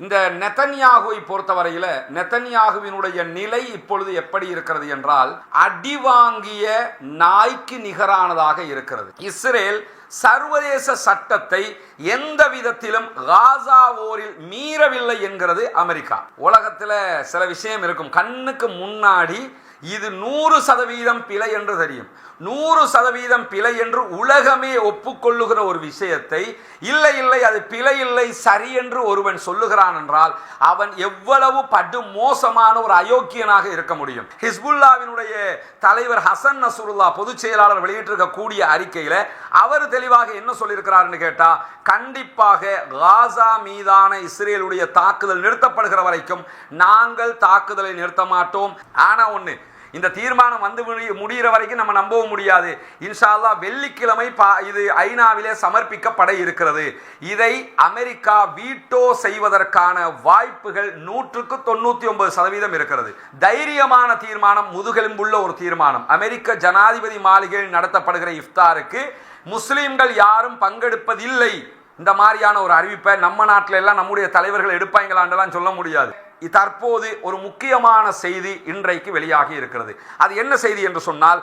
இந்த நெத்தன்யாகுவை பொறுத்தவரையில நெத்தன்யாகுவினுடைய நிலை இப்பொழுது எப்படி இருக்கிறது என்றால் அடி வாங்கிய நாய்க்கு நிகரானதாக இருக்கிறது. இஸ்ரேல் சர்வதேச சட்டத்தை எந்த விதத்திலும் காசா ஓரில் மீறவில்லை என்கிறது அமெரிக்கா. உலகத்தில் சில விஷயம் இருக்கும். கண்ணுக்கு முன்னாடி இது நூறு சதவீதம் பிழை என்று தெரியும். நூறு சதவீதம் பிழை என்று உலகமே ஒப்புக்கொள்ளுகிற ஒரு விஷயத்தை இல்லை இல்லை அது பிழை இல்லை சரி என்று ஒருவன் சொல்லுகிறான் என்றால் அவன் எவ்வளவு படு மோசமான ஒரு அயோக்கியனாக இருக்க முடியும். ஹிஸ்புல்லாவினுடைய தலைவர் ஹசன் நசுருல்லா பொதுச் செயலாளர் வெளியிட்டிருக்கக்கூடிய அறிக்கையில் அவர் தெளிவாக என்ன சொல்லியிருக்கிறார்னு கேட்டால் கண்டிப்பாக காசா மீதான இஸ்ரேலுடைய தாக்குதல் நிறுத்தப்படுகிற வரைக்கும் நாங்கள் தாக்குதலை நிறுத்த மாட்டோம் ஆனால் ஒன்று இந்த தீர்மானம் வந்து முடி- முடியிற வரைக்கும் நம்ம நம்பவும் முடியாது. இன்ஷா வெள்ளிக்கிழமை பா- இது ஐநாவிலே சமர்ப்பிக்கப்பட இருக்கிறது. இதை அமெரிக்கா வீட்டோ செய்வதற்கான வாய்ப்புகள் நூற்றுக்கு தொண்ணூத்தி ஒன்பது சதவீதம் இருக்கிறது. தைரியமான தீர்மானம் முதுகெலும்புள்ள ஒரு தீர்மானம். அமெரிக்க ஜனாதிபதி மாளிகையில் நடத்தப்படுகிற இஃப்தாருக்கு முஸ்லீம்கள் யாரும் பங்கெடுப்பதில்லை. இந்த மாதிரியான ஒரு அறிவிப்பை நம்ம நாட்டில எல்லாம் நம்முடைய தலைவர்கள் எடுப்பாங்களாண்டெல்லாம் சொல்ல முடியாது. தற்போது ஒரு முக்கியமான செய்தி இன்றைக்கு வெளியாகி இருக்கிறது. அது என்ன செய்தி என்று சொன்னால்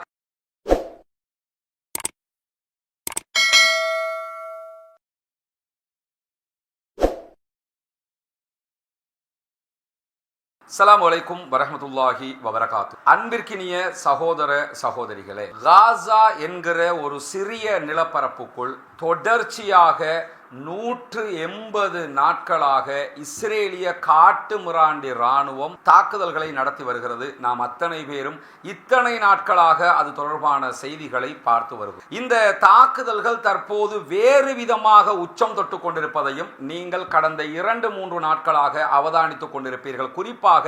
அஸ்ஸலாமு வலைக்கும் வரமத்துல்லாஹி வபரகாத்து. அன்பிற்கினிய சகோதர சகோதரிகளே காசா என்கிற ஒரு சிறிய நிலப்பரப்புக்குள் தொடர்ச்சியாக நூற்று எண்பது நாட்களாக இஸ்ரேலிய காட்டு மிராண்டி ராணுவம் தாக்குதல்களை நடத்தி வருகிறது. நாம் அத்தனை பேரும் இத்தனை நாட்களாக அது தொடர்பான செய்திகளை பார்த்து வருகிறோம். இந்த தாக்குதல்கள் தற்போது வேறு விதமாக உச்சம் தொட்டு கொண்டிருப்பதையும் நீங்கள் கடந்த இரண்டு மூன்று நாட்களாக அவதானித்துக் கொண்டிருப்பீர்கள். குறிப்பாக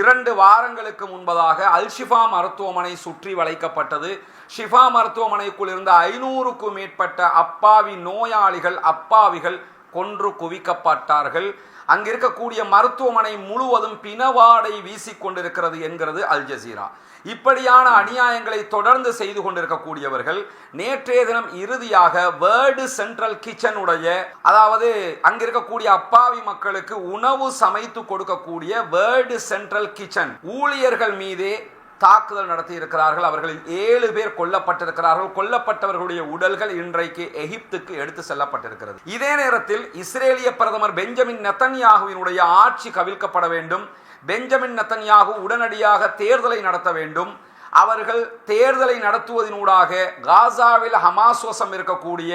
இரண்டு வாரங்களுக்கு முன்பதாக அல்ஷிஃபா மருத்துவமனை சுற்றி வளைக்கப்பட்டது. ஷிஃபா மருத்துவமனைக்குள் இருந்த ஐநூறுக்கும் மேற்பட்ட அப்பாவி நோயாளிகள் அப்பாவிகள் கொன்று குவிக்கப்பட்டார்கள். அங்கிருக்கக்கூடிய மருத்துவமனை முழுவதும் பிணவாடை வீசிக்கொண்டிருக்கிறது என்கிறது அல் ஜசீரா. இப்படியான அநியாயங்களை தொடர்ந்து செய்து கொண்டிருக்கக்கூடியவர்கள் நேற்றைய தினம் இறுதியாக வேர்டு சென்ட்ரல் கிச்சனுடைய அதாவது அங்க இருக்கக்கூடிய அப்பாவி மக்களுக்கு உணவு சமைத்து கொடுக்கக்கூடிய வேர்டு சென்ட்ரல் கிச்சன். ஊழியர்கள் மீதே தாக்குதல் நடத்தி இருக்கிறார்கள் அவர்களில் ஏழு பேர் கொல்லப்பட்டிருக்கிறார்கள். கொல்லப்பட்டவர்களுடைய உடல்கள் இன்றைக்கு எகிப்துக்கு எடுத்து செல்லப்பட்டிருக்கிறது. இதே நேரத்தில் இஸ்ரேலிய பிரதமர் பெஞ்சமின் நெத்தன்யாகுவினுடைய ஆட்சி கவிழ்க்கப்பட வேண்டும். பெஞ்சமின் நெத்தன்யாகு உடனடியாக தேர்தலை நடத்த வேண்டும். அவர்கள் தேர்தலை நடத்துவதனூடாக காசாவில் ஹமாஸ் வசம் இருக்கக்கூடிய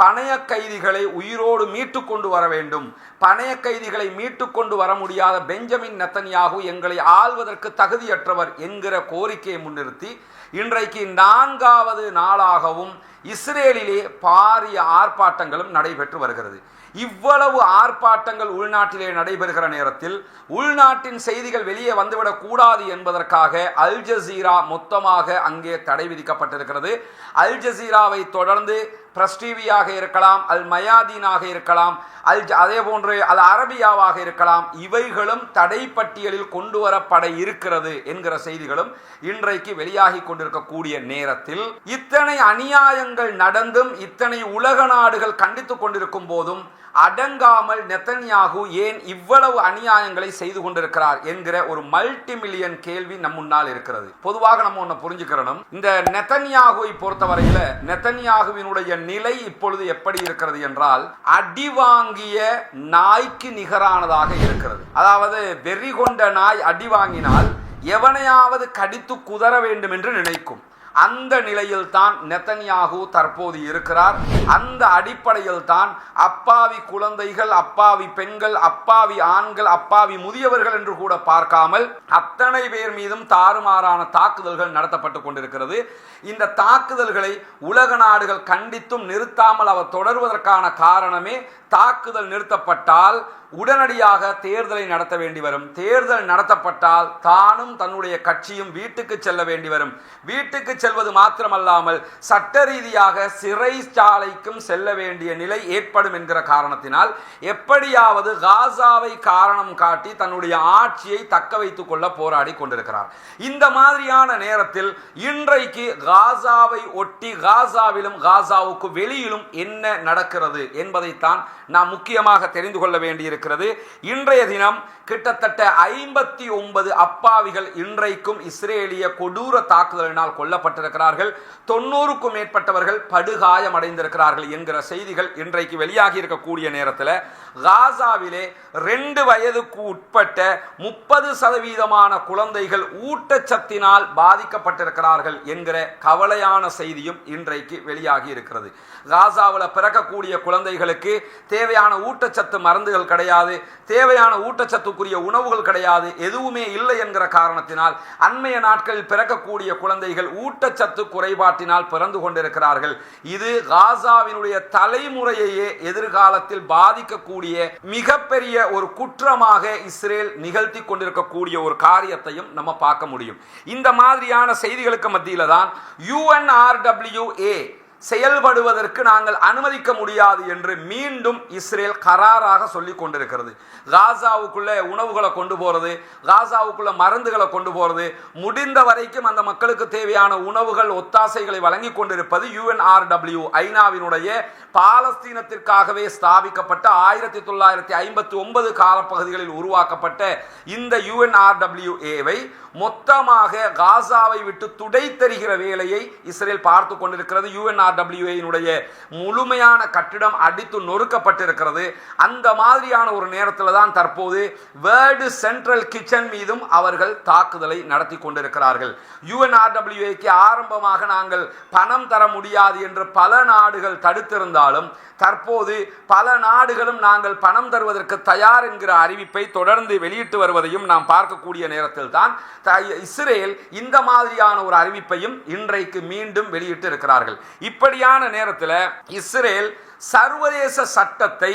பணைய கைதிகளை உயிரோடு மீட்டு கொண்டு வர வேண்டும். பணைய கைதிகளை மீட்டு கொண்டு வர முடியாத பெஞ்சமின் நெத்தன்யாகு எங்களை ஆள்வதற்கு தகுதியற்றவர் என்கிற கோரிக்கையை முன்னிறுத்தி இன்றைக்கு நான்காவது நாளாகவும் இஸ்ரேலிலே பாரிய ஆர்ப்பாட்டங்களும் நடைபெற்று வருகிறது. இவ்வளவு ஆர்ப்பாட்டங்கள் உள்நாட்டிலே நடைபெறுகிற நேரத்தில் உள்நாட்டின் செய்திகள் வெளியே வந்துவிடக் கூடாது என்பதற்காக அல் ஜசீரா மொத்தமாக அங்கே தடை விதிக்கப்பட்டிருக்கிறது. அல் ஜசீராவை தொடர்ந்து பிரஸ் டிவியாக இருக்கலாம் அல் மயாதீனாக இருக்கலாம் அல் அதே போன்று அல் அரபியாவாக இருக்கலாம் இவைகளும் தடை பட்டியலில் கொண்டு வரப்பட இருக்கிறது என்கிற செய்திகளும் இன்றைக்கு வெளியாகி கொண்டிருக்கக்கூடிய நேரத்தில் இத்தனை அநியாயங்கள் நடந்தும் இத்தனை உலக நாடுகள் கண்டித்துக் கொண்டிருக்கும் போதும் அடங்காமல் நெத்தன்யாகு ஏன் இவ்வளவு அநியாயங்களை செய்து கொண்டிருக்கிறார் என்கிற ஒரு மல்டி மில்லியன் கேள்வி நம் முன்னால் இருக்கிறது. பொதுவாக நம்ம ஒன்று புரிஞ்சுக்கிறணும். இந்த நெத்தன்யாகுவை பொறுத்தவரையில் நெத்தன்யாகுவினுடைய நிலை இப்பொழுது எப்படி இருக்கிறது என்றால் அடி வாங்கிய நாய்க்கு நிகரானதாக இருக்கிறது. அதாவது வெறி கொண்ட நாய் அடி வாங்கினால் எவனையாவது கடித்து குதற வேண்டும் என்று நினைக்கும். அந்த நிலையில் தான் நெத்தன்யாகு தற்போது இருக்கிறார். அந்த அடிப்படையில் தான் அப்பாவி குழந்தைகள் அப்பாவி பெண்கள் அப்பாவி ஆண்கள் அப்பாவி முதியவர்கள் என்று கூட பார்க்காமல் அத்தனை பேர் மீதும் தாறுமாறான தாக்குதல்கள் நடத்தப்பட்டு கொண்டிருக்கிறது. இந்த தாக்குதல்களை உலக நாடுகள் கண்டித்தும் நிறுத்தாமல் அவர் தொடர்வதற்கான காரணமே தாக்குதல் நிறுத்தப்பட்டால் உடனடியாக தேர்தலை நடத்த வேண்டி வரும். தேர்தல் நடத்தப்பட்டால் தானும் தன்னுடைய கட்சியும் வீட்டுக்கு செல்ல வேண்டி வரும். வீட்டுக்கு செல்வது மாத்திரமல்லாமல் சட்ட ரீதியாக சிறைச்சாலைக்கும் செல்ல வேண்டிய நிலை ஏற்படும் என்கிற காரணத்தினால் எப்படியாவது காசாவை காரணம் காட்டி தன்னுடைய ஆட்சியை தக்க வைத்துக் கொள்ள போராடி கொண்டிருக்கிறார். இந்த மாதிரியான நேரத்தில் இன்றைக்கு காசாவை ஒட்டி காசாவிலும் காசாவுக்கு வெளியிலும் என்ன நடக்கிறது என்பதைத்தான் நாம் முக்கியமாக தெரிந்து கொள்ள வேண்டியிருக்கிறது. இன்றைய தினம் கிட்டத்தட்ட ஐம்பத்தி ஒன்பது அப்பாவிகள் இன்றைக்கும் இஸ்ரேலிய கொடூர தாக்குதலினால் கொல்லப்பட்டிருக்கிறார்கள். தொண்ணூறுக்கும் மேற்பட்டவர்கள் படுகாயமடைந்திருக்கிறார்கள் என்கிற செய்திகள் இன்றைக்கு வெளியாகி இருக்கக்கூடிய நேரத்தில். காசாவிலே ரெண்டு வயதுக்கு உட்பட்ட முப்பது சதவீதமான குழந்தைகள் ஊட்டச்சத்தினால் பாதிக்கப்பட்டிருக்கிறார்கள் என்கிற கவலையான செய்தியும் இன்றைக்கு வெளியாகி இருக்கிறது. காசாவில் பிறக்கக்கூடிய குழந்தைகளுக்கு தேவையான ஊட்டச்சத்து மருந்துகள் கிடையாது தேவையான ஊட்டச்சத்துக்குரிய உணவுகள் கிடையாது எதுவுமே இல்லை என்கிற காரணத்தினால் அண்மைய நாட்களில் பிறக்கக்கூடிய குழந்தைகள் ஊட்டச்சத்து குறைபாட்டினால் பிறந்து கொண்டிருக்கிறார்கள். இது காசாவினுடைய தலைமுறையையே எதிர்காலத்தில் பாதிக்கக்கூடிய மிகப்பெரிய ஒரு குற்றமாக இஸ்ரேல் நிகழ்த்தி கொண்டிருக்கக்கூடிய ஒரு காரியத்தையும் நம்ம பார்க்க முடியும். இந்த மாதிரியான செய்திகளுக்கு மத்தியில தான் யூஎன்ஆர்டபிள்யூஏ செயல்படுவதற்கு நாங்கள் அனுமதிக்க முடியாது என்று மீண்டும் இஸ்ரேல் கராராக சொல்லி கொண்டிருக்கிறது. காசாவுக்குள்ள உணவுகளை கொண்டு போகிறது காசாவுக்குள்ள மருந்துகளை கொண்டு போகிறது முடிந்த வரைக்கும் அந்த மக்களுக்கு தேவையான உணவுகள் ஒத்தாசைகளை வழங்கி கொண்டிருப்பது யுஎன்ஆர்டபிள்யூ ஐநாவினுடைய பாலஸ்தீனத்திற்காகவே ஸ்தாபிக்கப்பட்ட ஆயிரத்தி தொள்ளாயிரத்தி ஐம்பத்தி ஒன்பது காலப்பகுதிகளில் உருவாக்கப்பட்ட இந்த யுஎன்ஆர்டபிள்யூஏவை மொத்தமாக காசாவை விட்டு துடைத்தெறிகிற வேலையை இஸ்ரேல் பார்த்து கொண்டிருக்கிறது யுஎன்ஆர் யுஎன்ஆர்டபிள்யூஏனுடைய முழுமையான கட்டிடம் அடித்து நொறுக்கப்பட்டிருக்கிறது. அந்த மாதிரியான ஒரு நேரத்தில் தான் தற்போது வேர்டு சென்ட்ரல் கிச்சன் மீதும் அவர்கள் தாக்குதலை நடத்தி கொண்டிருக்கிறார்கள். யுஎன்ஆர்டபிள்யூஏக்கு ஆரம்பமாக நாங்கள் பணம் தர முடியாது என்று பல நாடுகள் தடுத்திருந்தாலும் தற்போது பல நாடுகளும் நாங்கள் பணம் தருவதற்கு தயார் என்கிற அறிவிப்பை தொடர்ந்து வெளியிட்டு வருவதையும் நாம் பார்க்கக்கூடிய நேரத்தில் தான் இஸ்ரேல் இந்த மாதிரியான ஒரு அறிவிப்பையும் இன்றைக்கு மீண்டும் வெளியிட்டு இருக்கிறார்கள் இப்படியான நேரத்தில் இஸ்ரேல் சர்வதேச சட்டத்தை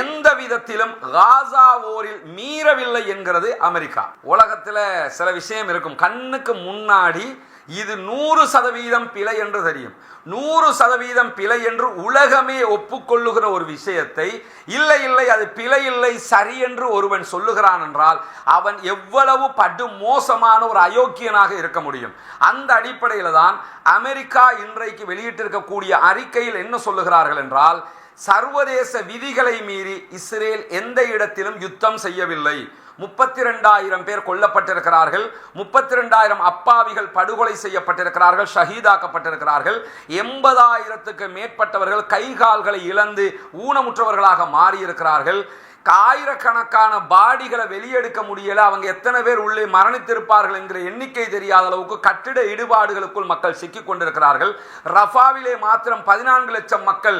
எந்த விதத்திலும் காசா ஓரில் மீறவில்லை என்கிறது அமெரிக்கா. உலகத்தில் சில விஷயம் இருக்கும். கண்ணுக்கு முன்னாடி இது நூறு சதவீதம் பிழை என்று தெரியும். நூறு சதவீதம் பிழை என்று உலகமே ஒப்புக்கொள்ளுகிற ஒரு விஷயத்தை இல்லை இல்லை அது பிழை இல்லை சரி என்று ஒருவன் சொல்லுகிறான் என்றால் அவன் எவ்வளவு படு மோசமான ஒரு அயோக்கியனாக இருக்க முடியும். அந்த அடிப்படையில் தான் அமெரிக்கா இன்றைக்கு வெளியிட்டிருக்கக்கூடிய அறிக்கையில் என்ன சொல்லுகிறார்கள் என்றால் சர்வதேச விதிகளை மீறி இஸ்ரேல் எந்த இடத்திலும் யுத்தம் செய்யவில்லை. முப்பத்தி ரெண்டாயிரம் பேர் கொல்லப்பட்டிருக்கிறார்கள். முப்பத்தி ரெண்டாயிரம் அப்பாவிகள் படுகொலை செய்யப்பட்டிருக்கிறார்கள் ஷஹீதாக்கப்பட்டிருக்கிறார்கள். எண்பதாயிரத்துக்கு மேற்பட்டவர்கள் கை கால்களை இழந்து ஊனமுற்றவர்களாக மாறியிருக்கிறார்கள். ஆயிரக்கணக்கான பாடிகளை வெளியெடுக்க முடியல. அவங்க எத்தனை பேர் உள்ளே மரணித்திருப்பார்கள் என்கிற எண்ணிக்கை தெரியாத அளவுக்கு கட்டிட இடுபாடுகளுக்குள் மக்கள் சிக்கிக் கொண்டிருக்கிறார்கள். ரஃபாவிலே மாத்திரம் பதினான்கு லட்சம் மக்கள்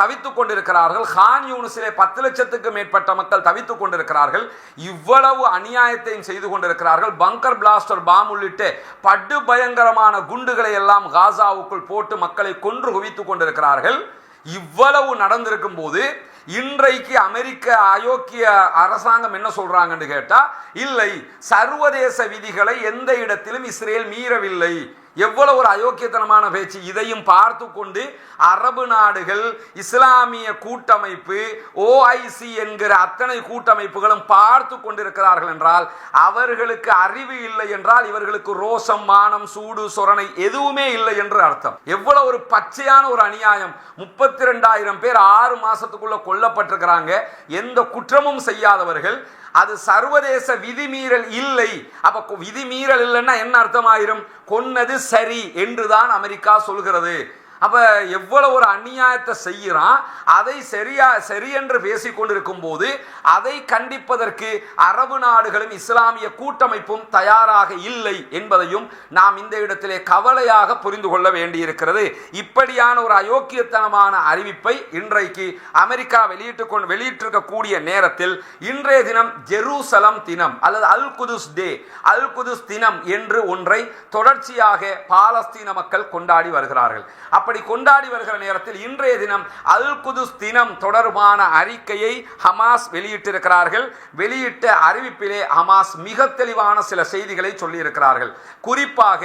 தவித்துக் கொண்டிருக்கிறார்கள். ஹான் யூனிஸிலே பத்து லட்சத்துக்கு மேற்பட்ட மக்கள் தவித்துக் கொண்டிருக்கிறார்கள். இவ்வளவு அநியாயத்தையும் செய்து கொண்டிருக்கிறார்கள். பங்கர் பிளாஸ்டர் பாம் உள்ளிட்ட படு பயங்கரமான குண்டுகளை எல்லாம் காசாவுக்குள் போட்டு மக்களை கொன்று குவித்துக் கொண்டிருக்கிறார்கள். இவ்வளவு நடந்திருக்கும் போது இன்றைக்கு அமெரிக்க அயோக்கிய அரசாங்கம் என்ன சொல்றாங்கன்னு கேட்டா இல்லை சர்வதேச விதிகளை எந்த இடத்திலும் இஸ்ரேல் மீறவில்லை. எவ்வளவு ஒரு அயோக்கியத்தனமான பேச்சு. இதையும் பார்த்து கொண்டு அரபு நாடுகள் இஸ்லாமிய கூட்டமைப்பு ஓஐசி என்கிற அத்தனை கூட்டமைப்புகளும் பார்த்து கொண்டிருக்கிறார்கள் என்றால் அவர்களுக்கு அறிவு இல்லை என்றால் இவர்களுக்கு ரோசம் மானம் சூடு சொரணை எதுவுமே இல்லை என்று அர்த்தம். எவ்வளவு ஒரு பச்சையான ஒரு அநியாயம். முப்பத்தி ரெண்டாயிரம் பேர் ஆறு மாசத்துக்குள்ள கொல்லப்பட்டிருக்கிறாங்க. எந்த குற்றமும் செய்யாதவர்கள் அது சர்வதேச விதிமீறல் இல்லை. அப்ப விதிமீறல் இல்லைன்னா என்ன அர்த்தமாயிரும்? கொன்னது சரி என்றுதான் அமெரிக்கா சொல்கிறது. அப்ப எவ்வளவு ஒரு அநியாயத்தை செய்கிறான் அதை சரியா சரியென்று என்று பேசிக் கொண்டிருக்கும் போது அதை கண்டிப்பதற்கு அரபு நாடுகளும் இஸ்லாமிய கூட்டமைப்பும் தயாராக இல்லை என்பதையும் நாம் இந்த இடத்திலே கவலையாக புரிந்து கொள்ள வேண்டியிருக்கிறது. இப்படியான ஒரு அயோக்கியத்தனமான அறிவிப்பை இன்றைக்கு அமெரிக்கா வெளியிட்டு கொண்டு வெளியிட்டிருக்கக்கூடிய நேரத்தில் இன்றைய தினம் ஜெருசலம் தினம் அல்லது அல் குதுஸ் டே அல் குதுஸ் தினம் என்று ஒன்றை தொடர்ச்சியாக பாலஸ்தீன மக்கள் கொண்டாடி வருகிறார்கள். அப்படி அப்படி கொண்டாடி வருகிற நேரத்தில் இன்றைய தினம் அல் குதுஸ் தினம் தொடர்பான அறிக்கையை ஹமாஸ் வெளியிட்டிருக்கிறார்கள். வெளியிட்ட அறிவிப்பிலே ஹமாஸ் மிக தெளிவான சில செய்திகளை சொல்லியிருக்கிறார்கள். குறிப்பாக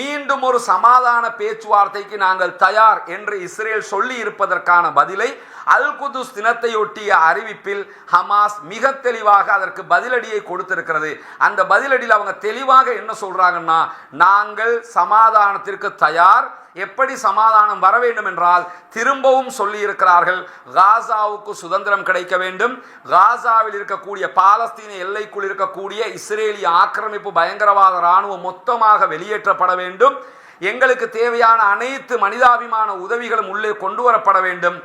மீண்டும் ஒரு சமாதான பேச்சுவார்த்தைக்கு நாங்கள் தயார் என்று இஸ்ரேல் சொல்லி இருப்பதற்கான பதிலை அல் குதுஸ் தினத்தையொட்டிய அறிவிப்பில் ஹமாஸ் மிக தெளிவாக அதற்கு பதிலடியை கொடுத்திருக்கிறது. அந்த பதிலடியில் அவங்க தெளிவாக என்ன சொல்றாங்கன்னா நாங்கள் சமாதானத்திற்கு தயார். எப்படி சமாதான சமாதானம் வர வேண்டும் என்றால் திரும்பவும் சொல்லி இருக்கிறார்கள் காசாவுக்கு சுதந்திரம் கிடைக்க வேண்டும். காசாவில் இருக்கக்கூடிய பாலஸ்தீன எல்லைக்குள் இருக்கக்கூடிய இஸ்ரேலிய ஆக்கிரமிப்பு பயங்கரவாத இராணுவம் மொத்தமாக வெளியேற்றப்பட வேண்டும். எங்களுக்கு தேவையான அனைத்து மனிதாபிமான உதவிகளும் உள்ளே கொண்டு வரப்பட வேண்டும்.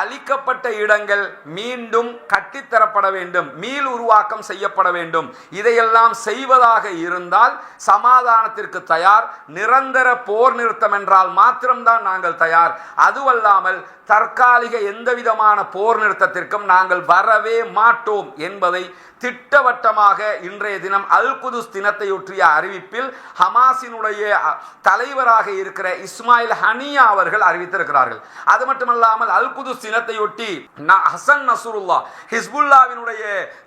அழிக்கப்பட்ட இடங்கள் மீண்டும் கட்டித்தரப்பட வேண்டும். மீள் உருவாக்கம் செய்யப்பட வேண்டும். இதையெல்லாம் செய்வதாக இருந்தால் சமாதானத்திற்கு தயார். நிரந்தர போர் நிறுத்தம் என்றால் மாத்திரம்தான் நாங்கள் தயார். அதுவல்லாமல் தற்காலிக எந்தவிதமான போர் நிறுத்தத்திற்கும் நாங்கள் வரவே மாட்டோம் என்பதை திட்டவட்டமாக இன்றைய தினம் அல் குதுஸ் தினத்தையொற்றிய அறிவிப்பில் ஹமாஸினுடைய தலைவராக இருக்கிற இஸ்மாயில் ஹனியா அவர்கள் அறிவித்திருக்கிறார்கள். அது மட்டுமல்லாமல் அல் குதுஸ் தினத்தையொட்டி ஹசன் நசூருல்லா ஹிஸ்புல்லாவினுடைய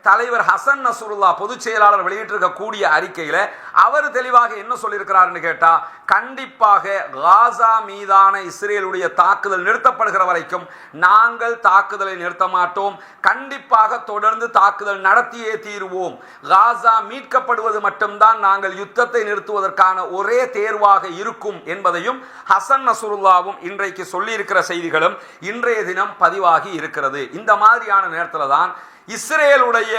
தலைவர் ஹசன் நசூருல்லா பொதுச் செயலாளர் வெளியிட்டிருக்கக்கூடிய அறிக்கையில் அவர் தெளிவாக என்ன சொல்லியிருக்கிறாருன்னு கேட்டால் கண்டிப்பாக காசா மீதான இஸ்ரேலுடைய தாக்குதல் நிறுத்தப்படுகிற வரைக்கும் நாங்கள் தாக்குதலை நிறுத்த மாட்டோம். கண்டிப்பாக தொடர்ந்து தாக்குதல் நடத்தியே தீருவோம். காசா மீட்கப்படுவது மட்டும்தான் நாங்கள் யுத்தத்தை நிறுத்துவதற்கான ஒரே தேர்வாக இருக்கும் என்பதையும் ஹசன் நசுருல்லாவும் இன்றைக்கு சொல்லியிருக்கிற செய்திகளும் இன்றைய தினம் பதிவாகி இருக்கிறது. இந்த மாதிரியான நேரத்தில் தான் இஸ்ரேலுடைய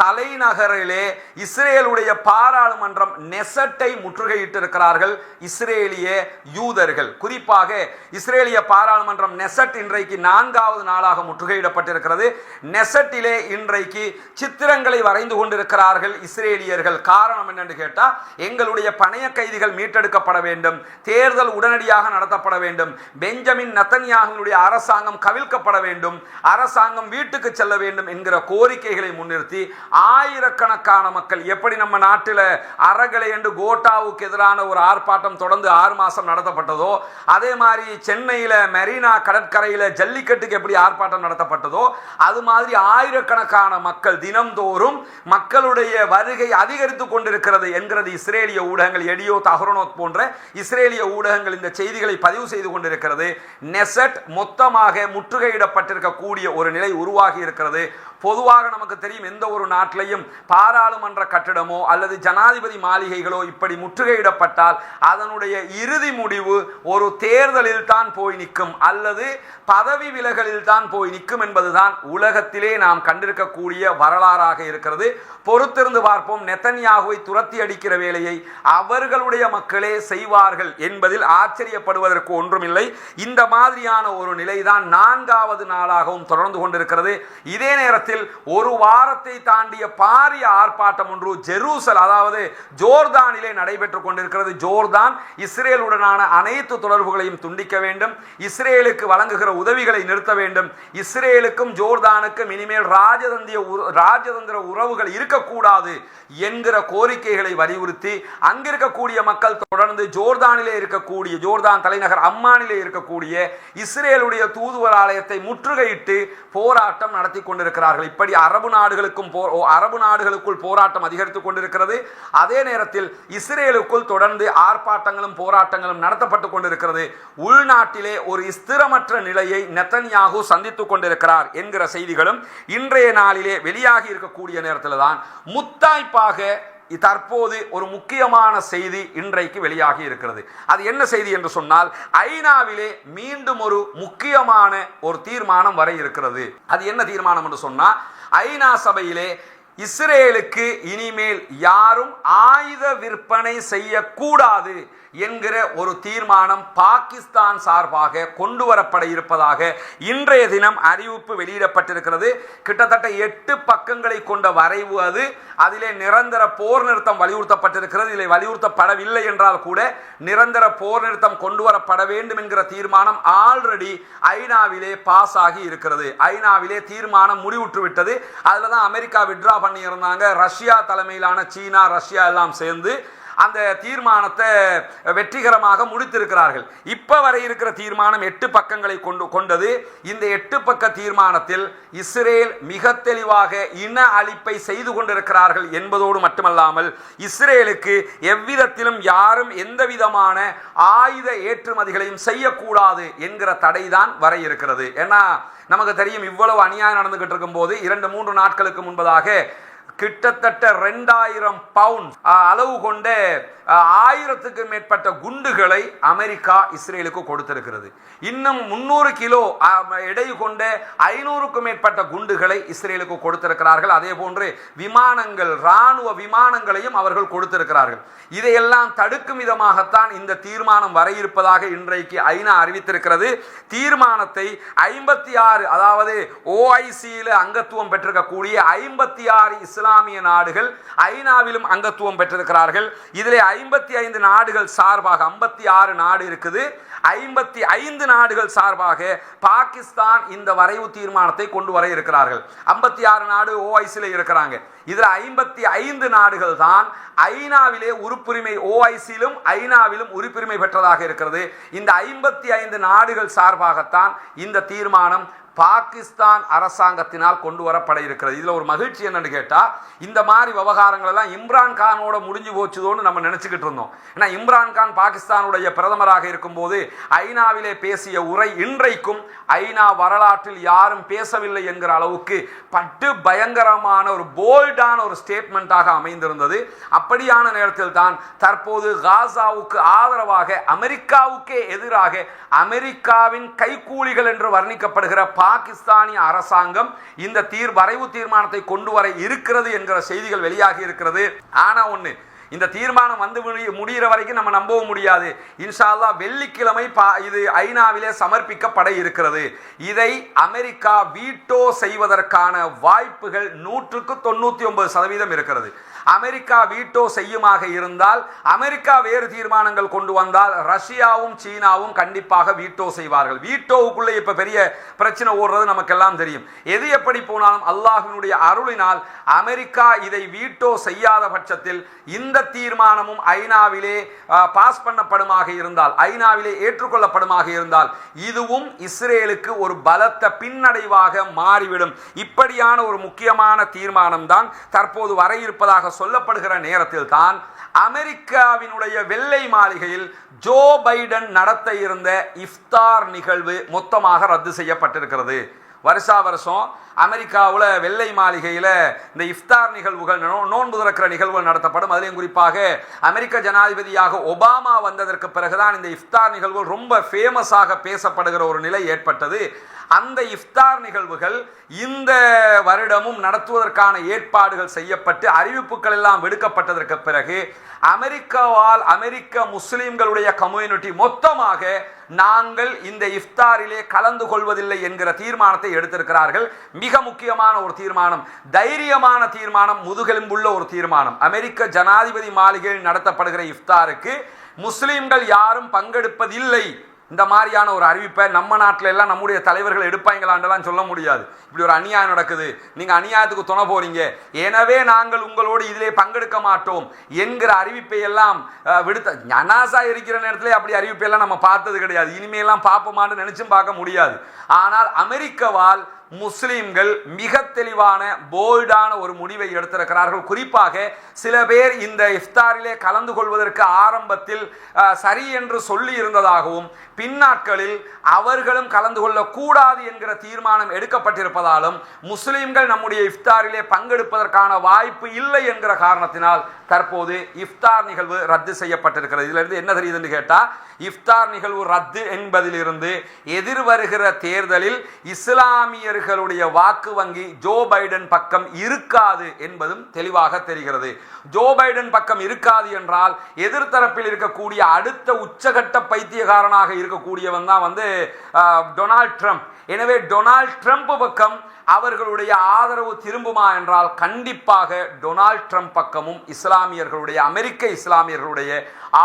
தலைநகரிலே இஸ்ரேலுடைய பாராளுமன்றம் நெசட்டை முற்றுகையிட்டிருக்கிறார்கள் இஸ்ரேலிய யூதர்கள். குறிப்பாக இஸ்ரேலிய பாராளுமன்றம் நெசட் இன்றைக்கு நான்காவது நாளாக முற்றுகையிடப்பட்டிருக்கிறது. நெசட்டிலே இன்றைக்கு சித்திரங்களை வரைந்து கொண்டிருக்கிறார்கள் இஸ்ரேலியர்கள். காரணம் என்னென்று கேட்டால் எங்களுடைய பணைய கைதிகள் மீட்டெடுக்கப்பட வேண்டும் தேர்தல் உடனடியாக நடத்தப்பட வேண்டும் பெஞ்சமின் நத்தன்யாகனுடைய அரசாங்கம் கவிழ்க்கப்பட வேண்டும் அரசாங்கம் வீட்டுக்கு செல்ல வேண்டும் என்கிற கோரிக்கைகளை முன்னிறுத்தி ஆயிரக்கணக்கான மக்கள் எப்படி நம்ம நாட்டில் அறகலை என்று கோட்டாவுக்கு எதிரான ஒரு ஆர்ப்பாட்டம் தொடர்ந்து ஆறு மாதம் நடத்தப்பட்டதோ அதே மாதிரி சென்னையில் மெரினா கடற்கரையில் ஜல்லிக்கட்டுக்கு எப்படி ஆர்ப்பாட்டம் நடத்தப்பட்டதோ அது மாதிரி ஆயிரக்கணக்கான மக்கள் தினம்தோறும் மக்களுடைய வருகை அதிகரித்து கொண்டிருக்கிறது என்கிறது இஸ்ரேலிய ஊடகங்கள் எடியோ தஹரோனோத் போன்ற இஸ்ரேலிய ஊடகங்கள் இந்த செய்திகளை பதிவு செய்து கொண்டிருக்கிறது. நெசட் மொத்தமாக முற்றுகையிடப்பட்டிருக்கக்கூடிய ஒரு நிலை உருவாகி இருக்கிறது. பொதுவாக நமக்கு தெரியும் எந்த ஒரு நாட்டிலையும் பாராளுமன்ற கட்டிடமோ அல்லது ஜனாதிபதி மாளிகைகளோ இப்படி முற்றுகையிடப்பட்டால் அதனுடைய இறுதி முடிவு ஒரு தேர்தலில் தான் போய் நிற்கும் அல்லது பதவி விலகலில் தான் போய் நிற்கும் என்பதுதான் உலகத்திலே நாம் கண்டிருக்கக்கூடிய வரலாறாக இருக்கிறது. பொறுத்திருந்து பார்ப்போம். நெத்தன்யாகுவை துரத்தி அடிக்கிற வேலையை அவர்களுடைய மக்களே செய்வார்கள் என்பதில் ஆச்சரியப்படுவதற்கு ஒன்றுமில்லை. இந்த மாதிரியான ஒரு நிலைதான் நான்காவது நாளாகவும் தொடர்ந்து கொண்டிருக்கிறது. இதே நேரத்தில் ஒரு வாரத்தை தாண்டிய பாரிய ஆர்ப்பாட்டம் ஒன்று ஜெருசல் அதாவது ஜோர்தானிலே நடைபெற்றுக் கொண்டிருக்கிறது. ஜோர்தான் இஸ்ரேலுடனான அனைத்து தொடர்புகளையும் துண்டிக்க வேண்டும் இஸ்ரேலுக்கு வழங்குகிற உதவிகளை நிறுத்த வேண்டும். இஸ்ரேலுக்கும் ஜோர்தானுக்கும் இனிமேல் ராஜதந்திய ராஜதந்திர உறவுகள் இருக்கக்கூடாது என்கிற கோரிக்கைகளை வலியுறுத்தி அங்கிருக்கக்கூடிய மக்கள் தொடர்ந்து ஜோர்தானிலே இருக்கக்கூடிய ஜோர்தான் தலைநகர் அம்மானிலே இருக்கக்கூடிய இஸ்ரேலுடைய தூதுவர் ஆலயத்தை முற்றுகையிட்டு போராட்டம் நடத்தி கொண்டிருக்கிறார்கள் இப்படி அரபு நாடுகளுக்கும் போ ஓ, அரபு நாடுகளுக்குள் போராட்டம் அதிகரித்துக் கொண்டிருக்கிறது. அதே நேரத்தில் இஸ்ரேலுக்குள் தொடர்ந்து ஆர்ப்பாட்டங்களும் போராட்டங்களும் நடத்தப்பட்டு கொண்டிருக்கிறது. உள்நாட்டிலே ஒரு ஸ்திரமற்ற நிலையை நெத்தன்யாகு சந்தித்துக் கொண்டிருக்கிறார் என்கிற செய்திகளும் இன்றைய நாளிலே வெளியாகி இருக்கக்கூடிய நேரத்தில் தான் முத்தாய்ப்பாக தற்போது ஒரு முக்கியமான செய்தி இன்றைக்கு வெளியாகி இருக்கிறது. அது என்ன செய்தி என்று சொன்னால் ஐநாவிலே மீண்டும் ஒரு முக்கியமான ஒரு தீர்மானம் வர இருக்கிறது. அது என்ன தீர்மானம் என்று சொன்னால் ஐநா சபையிலே இஸ்ரேலுக்கு இனிமேல் யாரும் ஆயுத விற்பனை செய்யக்கூடாது. என்கிற ஒரு தீர்மானம் பாகிஸ்தான் சார்பாக கொண்டு வரப்பட இருப்பதாக இன்றைய தினம் அறிவிப்பு வெளியிடப்பட்டிருக்கிறது. கிட்டத்தட்ட எட்டு பக்கங்களை கொண்ட வரைவு அது. அதிலே நிரந்தர போர் நிறுத்தம் வலியுறுத்தப்பட்டிருக்கிறது. இதில் வலியுறுத்தப்படவில்லை என்றால் கூட நிரந்தர போர் நிறுத்தம் கொண்டு வரப்பட வேண்டும் என்கிற தீர்மானம் ஆல்ரெடி ஐநாவிலே பாஸ் ஆகி இருக்கிறது. ஐநாவிலே தீர்மானம் முடிவுற்று விட்டது. அதில் தான் அமெரிக்கா விட்ரா பண்ணியிருந்தாங்க. ரஷ்யா தலைமையிலான சீனா ரஷ்யா எல்லாம் சேர்ந்து அந்த தீர்மானத்தை வெற்றிகரமாக முடித்திருக்கிறார்கள். இப்போ வரை இருக்கிற தீர்மானம் எட்டு பக்கங்களை கொண்டு கொண்டது. இந்த எட்டு பக்க தீர்மானத்தில் இஸ்ரேல் மிக தெளிவாக இன அழிப்பை செய்து கொண்டிருக்கிறார்கள் என்பதோடு மட்டுமல்லாமல் இஸ்ரேலுக்கு எவ்விதத்திலும் யாரும் எந்த விதமான ஆயுத ஏற்றுமதிகளையும் செய்யக்கூடாது என்கிற தடைதான் வர இருக்கிறது. ஏன்னா நமக்கு தெரியும் இவ்வளவு அநியாயம் நடந்துகிட்டு இருக்கும்போது இரண்டு மூன்று நாட்களுக்கு முன்பதாக கிட்டத்தட்ட ரெண்டாயிரம் பவுண்ட் அளவு கொண்ட ஆயிரத்துக்கு மேற்பட்ட குண்டுகளை அமெரிக்கா இஸ்ரேலுக்கு கொடுத்திருக்கிறது. இன்னும் முன்னூறு கிலோ எடை கொண்ட ஐநூறுக்கும் மேற்பட்ட குண்டுகளை இஸ்ரேலுக்கு கொடுத்திருக்கிறார்கள். அதே போன்று விமானங்கள் இராணுவ விமானங்களையும் அவர்கள் கொடுத்திருக்கிறார்கள். இதையெல்லாம் தடுக்கும் விதமாகத்தான் இந்த தீர்மானம் வர இருப்பதாக இன்றைக்கு ஐநா அறிவித்திருக்கிறது. தீர்மானத்தை ஐம்பத்தி ஆறு அதாவது ஓஐசியில் அங்கத்துவம் பெற்றிருக்கக்கூடிய ஐம்பத்தி ஆறு இஸ்லாமிய நாடுகள் ஐநாவிலும் அங்கத்துவம் பெற்றிருக்கிறார்கள். இதிலே ஐம்பத்தி ஐந்து நாடுகள் சார்பாக ஐம்பத்தி ஆறு நாடு இருக்குது. ஐம்பத்தி ஐந்து நாடுகள் சார்பாக பாகிஸ்தான் இந்த வரைவு தீர்மானத்தை கொண்டு வர இருக்கிறார்கள். ஐம்பத்தி ஆறு நாடு ஓஐசியில் இருக்கிறாங்க. இதில் ஐம்பத்தி ஐந்து நாடுகள் தான் ஐநாவிலே உறுப்புரிமை ஓஐசியிலும் ஐநாவிலும் உறுப்புரிமை பெற்றதாக இருக்கிறது. இந்த ஐம்பத்தி ஐந்து நாடுகள் சார்பாகத்தான் இந்த தீர்மானம் பாகிஸ்தான் அரசாங்கத்தினால் கொண்டு வரப்பட இருக்கிறது. இதில் ஒரு மகிழ்ச்சி என்னன்னு கேட்டால் இந்த மாதிரி விவகாரங்கள் எல்லாம் இம்ரான் கானோட முடிஞ்சு போச்சுதோன்னு நம்ம நினச்சிக்கிட்டு இருந்தோம். ஏன்னா இம்ரான் கான் பாகிஸ்தானுடைய பிரதமராக இருக்கும்போது ஐநாவிலே பேசிய உரை இன்றைக்கும் ஐநா வரலாற்றில் யாரும் பேசவில்லை என்கிற அளவுக்கு பட்டு பயங்கரமான ஒரு போல்ட் போல்டான ஒரு ஸ்டேட்மெண்ட்டாக அமைந்திருந்தது. அப்படியான நேரத்தில் தான் தற்போது காசாவுக்கு ஆதரவாக அமெரிக்காவுக்கே எதிராக அமெரிக்காவின் கைக்கூலிகள் என்று வர்ணிக்கப்படுகிற பாகிஸ்தானிய அரசாங்கம் இந்த தீர் வரைவு தீர்மானத்தை கொண்டு வர இருக்கிறது என்கிற செய்திகள் வெளியாகி இருக்கிறது. ஆனா ஒண்ணு இந்த தீர்மானம் வந்து முடி- முடியிற வரைக்கும் நம்ம நம்பவும் முடியாது. இன்ஷால்லா வெள்ளிக்கிழமை பா- இது ஐநாவிலே சமர்ப்பிக்கப்பட இருக்கிறது. இதை அமெரிக்கா வீட்டோ செய்வதற்கான வாய்ப்புகள் நூற்றுக்கு தொண்ணூத்தி ஒன்பது சதவீதம் இருக்கிறது. அமெரிக்கா வீட்டோ செய்யுமாக இருந்தால் அமெரிக்கா வேறு தீர்மானங்கள் கொண்டு வந்தால் ரஷ்யாவும் சீனாவும் கண்டிப்பாக வீட்டோ செய்வார்கள். வீட்டோவுக்குள்ளே இப்போ பெரிய பிரச்சனை ஓடுறது நமக்கெல்லாம் தெரியும். எது எப்படி போனாலும் அல்லாஹினுடைய அருளினால் அமெரிக்கா இதை வீட்டோ செய்யாத பட்சத்தில் இந்த தீர்மானமும் ஐநாவிலே பாஸ் பண்ணப்படுமாக இருந்தால் ஐநாவிலே ஏற்றுக்கொள்ளப்படுமாக இருந்தால் இதுவும் இஸ்ரேலுக்கு ஒரு பலத்த பின்னடைவாக மாறிவிடும். இப்படியான ஒரு முக்கியமான தீர்மானம் தான் தற்போது வர இருப்பதாக சொல்லப்படுகிற நேரத்தில் தான் அமெரிக்காவினுடைய வெள்ளை மாளிகையில் ஜோ பைடன் நடத்த இருந்த இஃப்தார் நிகழ்வு மொத்தமாக ரத்து செய்யப்பட்டிருக்கிறது. வருஷா வருஷம் அமெரிக்காவில் வெள்ளை மாளிகையில் இந்த இஃப்தார் நிகழ்வுகள் நோ- நோன்பு திறக்கிற நிகழ்வுகள் நடத்தப்படும். அதிலையும் குறிப்பாக அமெரிக்க ஜனாதிபதியாக ஒபாமா வந்ததற்கு பிறகுதான் இந்த இஃப்தார் நிகழ்வுகள் ரொம்ப ஃபேமஸாக பேசப்படுகிற ஒரு நிலை ஏற்பட்டது. அந்த இஃப்தார் நிகழ்வுகள் இந்த வருடமும் நடத்துவதற்கான ஏற்பாடுகள் செய்யப்பட்டு அறிவிப்புகள் எல்லாம் விடுக்கப்பட்டதற்கு பிறகு அமெரிக்காவால் அமெரிக்க முஸ்லிம்களுடைய கம்யூனிட்டி மொத்தமாக நாங்கள் இந்த இஃப்தாரிலே கலந்து கொள்வதில்லை என்கிற தீர்மானத்தை எடுத்திருக்கிறார்கள். மிக முக்கியமான ஒரு தீர்மானம் தைரியமான தீர்மானம் முதுகெலும்புள்ள ஒரு தீர்மானம். அமெரிக்க ஜனாதிபதி மாளிகையில் நடத்தப்படுகிற இஃப்தாருக்கு முஸ்லீம்கள் யாரும் பங்கெடுப்பதில்லை. இந்த மாதிரியான ஒரு அறிவிப்பை நம்ம நாட்டில் எல்லாம் நம்முடைய தலைவர்கள் எடுப்பாங்களாண்டெல்லாம் சொல்ல முடியாது. இப்படி ஒரு அநியாயம் நடக்குது. நீங்கள் அநியாயத்துக்கு துணை போகிறீங்க எனவே நாங்கள் உங்களோடு இதிலே பங்கெடுக்க மாட்டோம் என்கிற அறிவிப்பை எல்லாம் விடுத்த ஜனாசா இருக்கிற நேரத்தில் அப்படி அறிவிப்பை எல்லாம் நம்ம பார்த்தது கிடையாது. இனிமேலாம் பார்ப்போமான்னு நினச்சும் பார்க்க முடியாது. ஆனால் அமெரிக்கவால் முஸ்லீம்கள் மிக தெளிவான போல்டான ஒரு முடிவை எடுத்திருக்கிறார்கள். குறிப்பாக சில பேர் இந்த இஃப்தாரிலே கலந்து கொள்வதற்கு ஆரம்பத்தில் சரி என்று சொல்லி இருந்ததாகவும் பின்னாட்களில் அவர்களும் கலந்து கொள்ளக்கூடாது என்கிற தீர்மானம் எடுக்கப்பட்டிருப்பதாலும் முஸ்லீம்கள் நம்முடைய இஃப்தாரிலே பங்கெடுப்பதற்கான வாய்ப்பு இல்லை என்கிற காரணத்தினால் தற்போது இஃப்தார் நிகழ்வு ரத்து செய்யப்பட்டிருக்கிறது. இதிலிருந்து என்ன தெரியுதுன்னு கேட்டால் இஃப்தார் நிகழ்வு ரத்து என்பதிலிருந்து எதிர்வருகிற தேர்தலில் இஸ்லாமியர்களுடைய வாக்கு வங்கி ஜோ பைடன் பக்கம் இருக்காது என்பதும் தெளிவாக தெரிகிறது. ஜோ பைடன் பக்கம் இருக்காது என்றால் எதிர்த்தரப்பில் இருக்கக்கூடிய அடுத்த உச்சகட்ட பைத்தியகாரனாக இருக்கக்கூடியவன் தான் வந்து டொனால்ட் ட்ரம்ப். எனவே டொனால்ட் ட்ரம்ப் பக்கம் அவர்களுடைய ஆதரவு திரும்புமா என்றால் கண்டிப்பாக டொனால்ட் ட்ரம்ப் பக்கமும் இஸ்லாமியர்களுடைய அமெரிக்க இஸ்லாமியர்களுடைய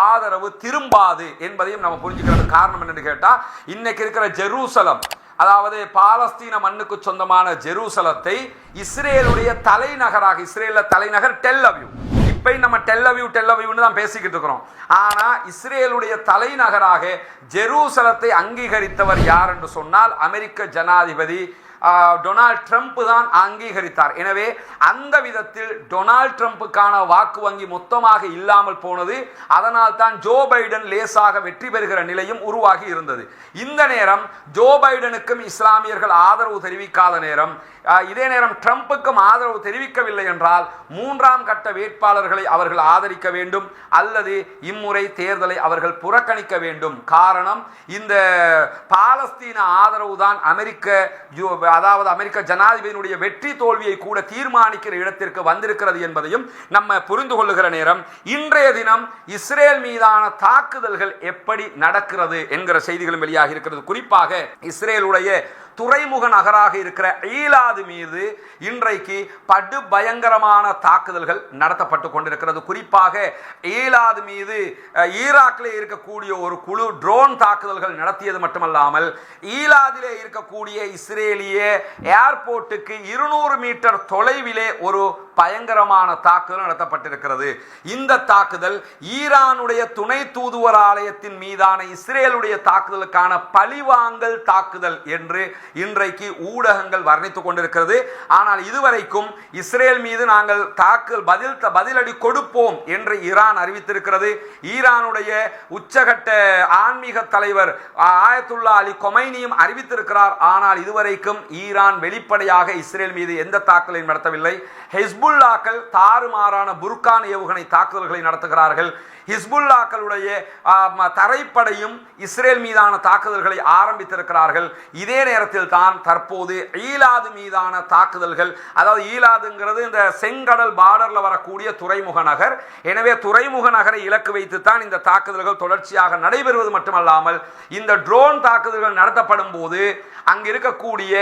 ஆதரவு திரும்பாது என்பதையும் நம்ம புரிஞ்சுக்கிறது காரணம் என்னன்னு கேட்டால் இன்னைக்கு இருக்கிற ஜெருசலம் அதாவது பாலஸ்தீன மண்ணுக்கு சொந்தமான ஜெருசலத்தை இஸ்ரேலுடைய தலைநகராக இஸ்ரேல தலைநகர் டெல் அவிவ். இப்போ நம்ம டெல்லவியூ டெல்லவியூன்னு தான் பேசிக்கிட்டு இருக்கிறோம். ஆனால் இஸ்ரேலுடைய தலைநகராக ஜெருசலத்தை அங்கீகரித்தவர் யார் என்று சொன்னால் அமெரிக்க ஜனாதிபதி டொனால்ட் ட்ரம்ப் தான் அங்கீகரித்தார். எனவே அந்த விதத்தில் டொனால்ட் ட்ரம்ப்புக்கான வாக்கு வங்கி மொத்தமாக இல்லாமல் போனது அதனால் தான் ஜோ பைடன் லேசாக வெற்றி பெறுகிற நிலையும் உருவாகி இருந்தது. இந்த நேரம் ஜோ பைடனுக்கும் இஸ்லாமியர்கள் ஆதரவு தெரிவிக்காத நேரம் இதே நேரம் ட்ரம்ப்புக்கும் ஆதரவு தெரிவிக்கவில்லை என்றால் மூன்றாம் கட்ட வேட்பாளர்களை அவர்கள் ஆதரிக்க வேண்டும் அல்லது இம்முறை தேர்தலை அவர்கள் புறக்கணிக்க வேண்டும். காரணம் இந்த பாலஸ்தீன ஆதரவு தான் அமெரிக்க அதாவது அமெரிக்க ஜனாதிபதியினுடைய வெற்றி தோல்வியை கூட தீர்மானிக்கிற இடத்திற்கு வந்திருக்கிறது என்பதையும் நம்ம புரிந்து கொள்ளுகிற நேரம். இன்றைய தினம் இஸ்ரேல் மீதான தாக்குதல்கள் எப்படி நடக்கிறது என்கிற செய்திகளும் வெளியாகி இருக்கிறது. குறிப்பாக இஸ்ரேலுடைய துறைமுக நகராக இருக்கிற ஈலாது மீது இன்றைக்கு படு பயங்கரமான தாக்குதல்கள் நடத்தப்பட்டு கொண்டிருக்கிறது. குறிப்பாக ஈலாது மீது ஈராக்கில் இருக்கக்கூடிய ஒரு குழு ட்ரோன் தாக்குதல்கள் நடத்தியது மட்டுமல்லாமல் ஈலாதிலே இருக்கக்கூடிய இஸ்ரேலிய ஏர்போர்ட்டுக்கு இருநூறு மீட்டர் தொலைவிலே ஒரு பயங்கரமான தாக்குதல் நடத்தப்பட்டிருக்கிறது. இந்த தாக்குதல் ஈரானுடைய துணை தூதுவர் ஆலயத்தின் மீதான இஸ்ரேலுடைய தாக்குதலுக்கான பழிவாங்கல் தாக்குதல் என்று இன்றைக்கு ஊடகங்கள் வர்ணித்துக் கொண்டிருக்கிறது. ஆனால் இதுவரைக்கும் இஸ்ரேல் மீது நாங்கள் தாக்குதல் பதில் பதிலடி கொடுப்போம் என்று ஈரான் அறிவித்திருக்கிறது. ஈரானுடைய உச்சகட்ட ஆன்மீக தலைவர் ஆயத்துல்லா அலி கொமைனியும் அறிவித்திருக்கிறார். ஆனால் இதுவரைக்கும் ஈரான் வெளிப்படையாக இஸ்ரேல் மீது எந்த தாக்குதலையும் நடத்தவில்லை. ஹெஸ்புல்லாக்கள் தாறுமாறான புர்கான் ஏவுகணை தாக்குதல்களை நடத்துகிறார்கள். ஹிஸ்புல்லாக்களுடைய தரைப்படையும் இஸ்ரேல் மீதான தாக்குதல்களை ஆரம்பித்திருக்கிறார்கள். இதே நேரத்தில் தான் தற்போது ஈலாது மீதான தாக்குதல்கள் அதாவது ஈலாதுங்கிறது இந்த செங்கடல் பார்டர்ல வரக்கூடிய துறைமுக நகர். எனவே துறைமுக நகரை இலக்கு வைத்து தான் இந்த தாக்குதல்கள் தொடர்ச்சியாக நடைபெறுவது மட்டுமல்லாமல் இந்த ட்ரோன் தாக்குதல்கள் நடத்தப்படும் போது அங்கு இருக்கக்கூடிய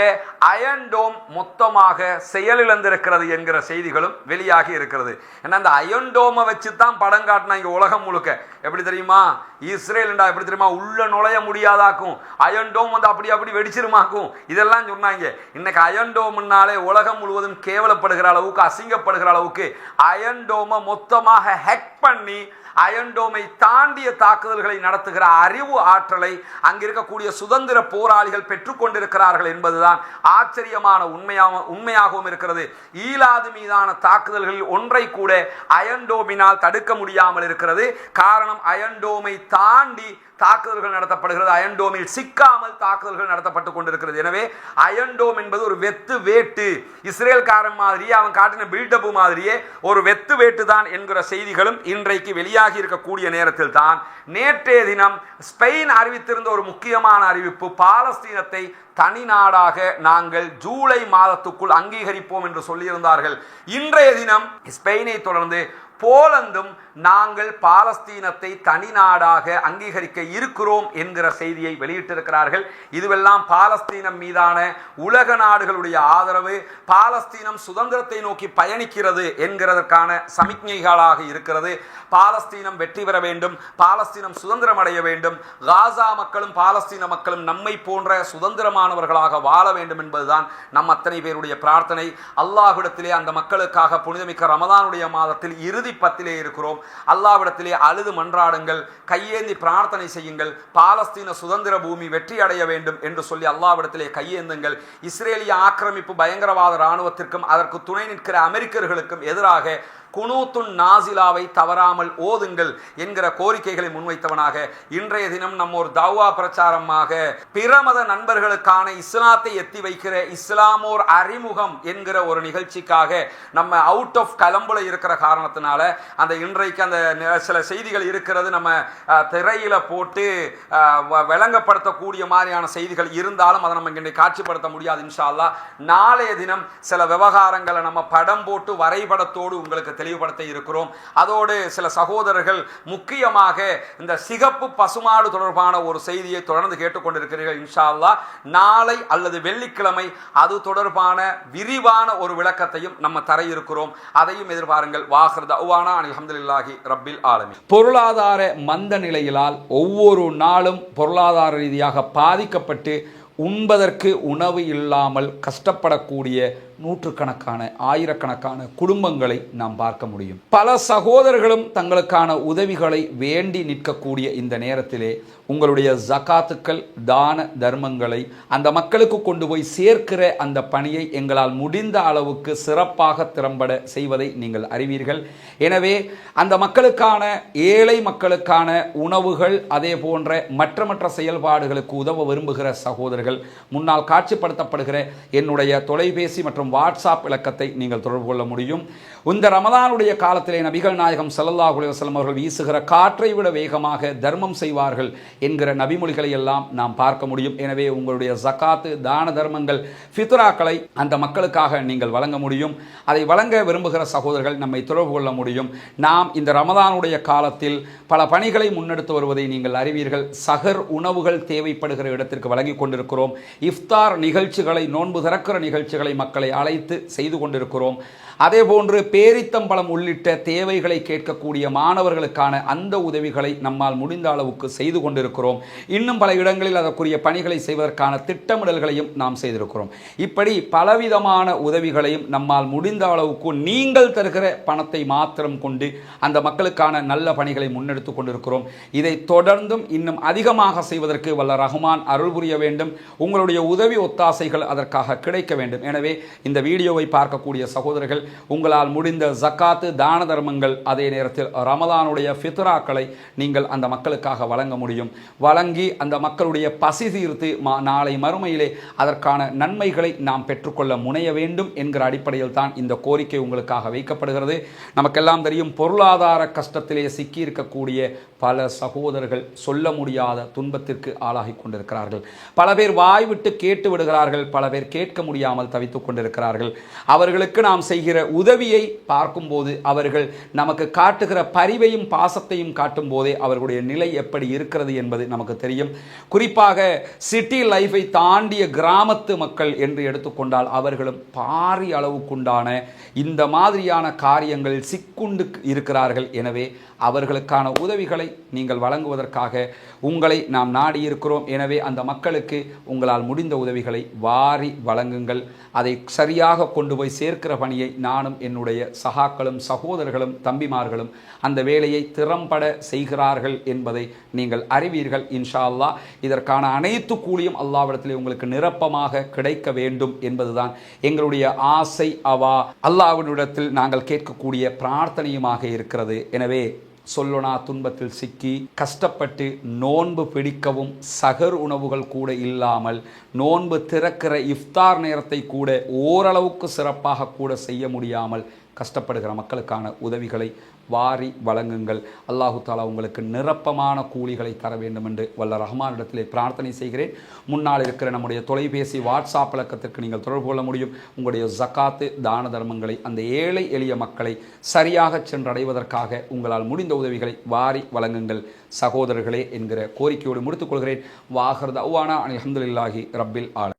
அயன் டோம் மொத்தமாக செயலிழந்திருக்கிறது என்கிற செய்திகளும் வெளியாகி இருக்கிறது. ஏன்னா அந்த அயன் டோமை வச்சு தான் படம் காட்டினாங்க உலகம் முழுக்க. எப்படி தெரியுமா? இஸ்ரேல்டா எப்படி தெரியுமா? உள்ள நுழைய முடியாதாக்கும். அயன் டோம் வந்து அப்படி அப்படி வெடிச்சிருமாக்கும். இதெல்லாம் சொன்னாங்க. இன்னைக்கு அயன்டோம்னாலே உலகம் முழுவதும் கேவலப்படுகிற அளவுக்கு அசிங்கப்படுகிற அளவுக்கு அயன் டோமை மொத்தமாக ஹேக் பண்ணி அயன்டோமை தாண்டிய தாக்குதல்களை நடத்துகிற அறிவு ஆற்றலை அங்கிருக்கக்கூடிய சுதந்திர போராளிகள் பெற்றுக்கொண்டிருக்கிறார்கள் என்பதுதான் ஆச்சரியமான உண்மையாக உண்மையாகவும் இருக்கிறது. ஈலாது மீதான தாக்குதல்களில் ஒன்றை கூட அயன்டோமினால் தடுக்க முடியாமல் இருக்கிறது. காரணம் அயன்டோமை தாண்டி தாக்குதல்கள் நடத்தப்படுகிறது. அயன்டோமில் சிக்காமல் தாக்குதல்கள் நடத்தப்பட்டு கொண்டிருக்கிறது. எனவே அயன்டோம் என்பது ஒரு வெத்து வேட்டு. இஸ்ரேல்காரன் மாதிரியே அவன் காட்டின பில்டப்பு மாதிரியே ஒரு வெத்து வேட்டு தான் என்கிற செய்திகளும் இன்றைக்கு வெளியாகி இருக்கக்கூடிய நேரத்தில் தான். நேற்றைய தினம் ஸ்பெயின் அறிவித்திருந்த ஒரு முக்கியமான அறிவிப்பு பாலஸ்தீனத்தை தனி நாடாக நாங்கள் ஜூலை மாதத்துக்குள் அங்கீகரிப்போம் என்று சொல்லியிருந்தார்கள். இன்றைய தினம் ஸ்பெயினை தொடர்ந்து போலந்தும் நாங்கள் பாலஸ்தீனத்தை தனி நாடாக அங்கீகரிக்க இருக்கிறோம் என்கிற செய்தியை வெளியிட்டிருக்கிறார்கள். இதுவெல்லாம் பாலஸ்தீனம் மீதான உலக நாடுகளுடைய ஆதரவு பாலஸ்தீனம் சுதந்திரத்தை நோக்கி பயணிக்கிறது என்கிறதற்கான சமிக்ஞைகளாக இருக்கிறது. பாலஸ்தீனம் வெற்றி பெற வேண்டும் பாலஸ்தீனம் சுதந்திரம் அடைய வேண்டும் காசா மக்களும் பாலஸ்தீன மக்களும் நம்மை போன்ற சுதந்திரமானவர்களாக வாழ வேண்டும் என்பதுதான் நம் அத்தனை பேருடைய பிரார்த்தனை. அல்லாஹிடத்திலே அந்த மக்களுக்காக புனிதமிக்க ரமதானுடைய மாதத்தில் இறுதி பத்திலே இருக்கிறோம். அல்லாவிடத்திலே அழுது மன்றாடுங்கள் கையேந்தி பிரார்த்தனை செய்யுங்கள் பாலஸ்தீன சுதந்திர பூமி வெற்றி அடைய வேண்டும் என்று சொல்லி அல்லாவிடத்திலே கையேந்துங்கள். இஸ்ரேலிய ஆக்கிரமிப்பு பயங்கரவாத இராணுவத்திற்கும் அதற்கு துணை நிற்கிற அமெரிக்கர்களுக்கும் எதிராக குனூத்துன் நாசிலாவை தவறாமல் ஓதுங்கள் என்கிற கோரிக்கைகளை முன்வைத்தவனாக இன்றைய தினம் நம்ம ஒரு தவ்வா பிரச்சாரமாக பிரமத நண்பர்களுக்கான இஸ்லாத்தை எத்தி வைக்கிற இஸ்லாமோர் அறிமுகம் என்கிற ஒரு நிகழ்ச்சிக்காக நம்ம அவுட் ஆஃப் கலம்புல இருக்கிற காரணத்தினால அந்த இன்றைக்கு அந்த சில செய்திகள் இருக்கிறது. நம்ம திரையில போட்டு வ- விளங்கப்படுத்தக்கூடிய மாதிரியான செய்திகள் இருந்தாலும் அதை நம்ம இன்றைக்கு காட்சிப்படுத்த முடியாது இன்ஷா நாளைய தினம் சில விவகாரங்களை நம்ம படம் போட்டு வரைபடத்தோடு உங்களுக்கு தெளிவுபடுத்த இருக்கிறோம். அதோடு சில சகோதரர்கள் முக்கியமாக இந்த சிகப்பு பசுமாடு தொடர்பான ஒரு செய்தியை தொடர்ந்து கேட்டுக்கொண்டிருக்கிறீர்கள் இன்ஷா அல்லாஹ் நாளை அல்லது வெள்ளிக்கிழமை அது தொடர்பான விரிவான ஒரு விளக்கத்தையும் நம்ம தர இருக்கிறோம். அதையும் எதிர்பாருங்கள். வாஹர் தவானா அல்ஹம்துலில்லாஹி ரப்பில் ஆலமி பொருளாதார மந்த நிலையிலால் ஒவ்வொரு நாளும் பொருளாதார ரீதியாக பாதிக்கப்பட்டு உண்பதற்கு உணவு இல்லாமல் கஷ்டப்படக்கூடிய நூற்றுக்கணக்கான ஆயிரக்கணக்கான குடும்பங்களை நாம் பார்க்க முடியும். பல சகோதரர்களும் தங்களுக்கான உதவிகளை வேண்டி நிற்கக்கூடிய இந்த நேரத்திலே உங்களுடைய ஜகாத்துக்கள் தான தர்மங்களை அந்த மக்களுக்கு கொண்டு போய் சேர்க்கிற அந்த பணியை எங்களால் முடிந்த அளவுக்கு சிறப்பாக திறம்பட செய்வதை நீங்கள் அறிவீர்கள். எனவே அந்த மக்களுக்கான ஏழை மக்களுக்கான உணவுகள் அதே போன்ற மற்ற மற்ற செயல்பாடுகளுக்கு உதவ விரும்புகிற சகோதரர்கள் முன்னால் காட்சிப்படுத்தப்படுகிற என்னுடைய தொலைபேசி மற்றும் வாட்ஸ்அப் இலக்கத்தை நீங்கள் தொடர்பு கொள்ள முடியும். இந்த ரமதானுடைய காலத்திலே நபிகள் நாயகம் சல்லல்லா குலேவசலம் அவர்கள் வீசுகிற காற்றை விட வேகமாக தர்மம் செய்வார்கள் என்கிற நபிமொழிகளை எல்லாம் நாம் பார்க்க முடியும். எனவே உங்களுடைய ஜக்காத்து தான தர்மங்கள் ஃபித்ராக்களை அந்த மக்களுக்காக நீங்கள் வழங்க முடியும். அதை வழங்க விரும்புகிற சகோதரர்கள் நம்மை தொடர்பு கொள்ள முடியும். நாம் இந்த ரமதானுடைய காலத்தில் பல பணிகளை முன்னெடுத்து வருவதை நீங்கள் அறிவீர்கள். சகர் உணவுகள் தேவைப்படுகிற இடத்திற்கு வழங்கி கொண்டிருக்கிறோம். இஃப்தார் நிகழ்ச்சிகளை நோன்பு திறக்கிற நிகழ்ச்சிகளை மக்களை அழைத்து செய்து கொண்டிருக்கிறோம். அதே போன்று பேரித்தம்பழம் உள்ளிட்ட தேவைகளை கேட்கக்கூடிய மாணவர்களுக்கான அந்த உதவிகளை நம்மால் முடிந்த அளவுக்கு செய்து கொண்டிருக்கிறோம். இன்னும் பல இடங்களில் அதற்குரிய பணிகளை செய்வதற்கான திட்டமிடல்களையும் நாம் செய்திருக்கிறோம். இப்படி பலவிதமான உதவிகளையும் நம்மால் முடிந்த அளவுக்கு நீங்கள் தருகிற பணத்தை மாத்திரம் கொண்டு அந்த மக்களுக்கான நல்ல பணிகளை முன்னெடுத்து கொண்டிருக்கிறோம். இதை தொடர்ந்தும் இன்னும் அதிகமாக செய்வதற்கு வல்ல ரஹ்மான் அருள் புரிய வேண்டும். உங்களுடைய உதவி ஒத்தாசைகள் அதற்காக கிடைக்க வேண்டும். எனவே இந்த வீடியோவை பார்க்கக்கூடிய சகோதரர்கள் உங்களால் முடிந்த ஜக்காத்து தான தர்மங்கள் அதே நேரத்தில் ரமதானுடைய ஃபித்ராக்களை நீங்கள் அந்த மக்களுக்காக வழங்க முடியும். வழங்கி அந்த மக்களுடைய பசி தீர்த்து நாளை மறுமையிலே அதற்கான நன்மைகளை நாம் பெற்றுக்கொள்ள முனைய வேண்டும் என்கிற அடிப்படையில் தான் இந்த கோரிக்கை உங்களுக்காக வைக்கப்படுகிறது. நமக்கெல்லாம் தெரியும் பொருளாதார கஷ்டத்திலே சிக்கியிருக்கக்கூடிய பல சகோதரர்கள் சொல்ல முடியாத துன்பத்திற்கு ஆளாகி கொண்டிருக்கிறார்கள். பல பேர் வாய்விட்டு கேட்டு விடுகிறார்கள் பல பேர் கேட்க முடியாமல் தவித்துக் கொண்டிருக்கிறார்கள். அவர்களுக்கு நாம் செய்கிற உதவியை பார்க்கும்போது அவர்கள் நமக்கு காட்டுகிற பரிவையும் பாசத்தையும் காட்டும் போதே அவர்களுடைய நிலை எப்படி இருக்கிறது என்பது நமக்கு தெரியும். குறிப்பாக சிட்டி லைஃபை தாண்டிய கிராமத்து மக்கள் என்று எடுத்துக்கொண்டால் அவர்களும் பாரி அளவுக்குண்டான இந்த மாதிரியான காரியங்கள் சிக்குண்டு இருக்கிறார்கள். எனவே அவர்களுக்கான உதவிகளை நீங்கள் வழங்குவதற்காக உங்களை நாம் நாடி இருக்கிறோம். எனவே அந்த மக்களுக்கு உங்களால் முடிந்த உதவிகளை வாரி வழங்குங்கள். அதை சரியாக கொண்டு போய் சேர்க்கிற பணியை நானும் என்னுடைய சகாக்களும் சகோதரர்களும் தம்பிமார்களும் அந்த வேலையை திறம்பட செய்கிறார்கள் என்பதை நீங்கள் அறிவீர்கள் இன்ஷா அல்லா இதற்கான அனைத்து கூலியும் அல்லாவிடத்திலே உங்களுக்கு நிரப்பமாக கிடைக்க வேண்டும் என்பதுதான் எங்களுடைய ஆசை அவா. அல்லாவினிடத்தில் நாங்கள் கேட்கக்கூடிய பிரார்த்தனையுமாக இருக்கிறது. எனவே சொல்லொணா துன்பத்தில் சிக்கி கஷ்டப்பட்டு நோன்பு பிடிக்கவும் சகர் உணவுகள் கூட இல்லாமல் நோன்பு திறக்கிற இஃப்தார் நேரத்தை கூட ஓரளவுக்கு சிறப்பாக கூட செய்ய முடியாமல் கஷ்டப்படுகிற மக்களுக்கான உதவிகளை வாரி வழங்குங்கள். அல்லாஹு தாலா உங்களுக்கு நிரப்பமான கூலிகளை தர வேண்டும் என்று வல்ல ரஹ்மானிடத்திலே பிரார்த்தனை செய்கிறேன். முன்னால் இருக்கிற நம்முடைய தொலைபேசி வாட்ஸ்அப் இலக்கத்திற்கு நீங்கள் தொடர்பு கொள்ள முடியும். உங்களுடைய ஜக்காத்து தான தர்மங்களை அந்த ஏழை எளிய மக்களை சரியாக சென்றடைவதற்காக உங்களால் முடிந்த உதவிகளை வாரி வழங்குங்கள். சகோதரர்களே என்கிற கோரிக்கையோடு முடித்துக்கொள்கிறேன் வாகர் தவானா அலமதுல்லாஹி ரப்பில் ஆல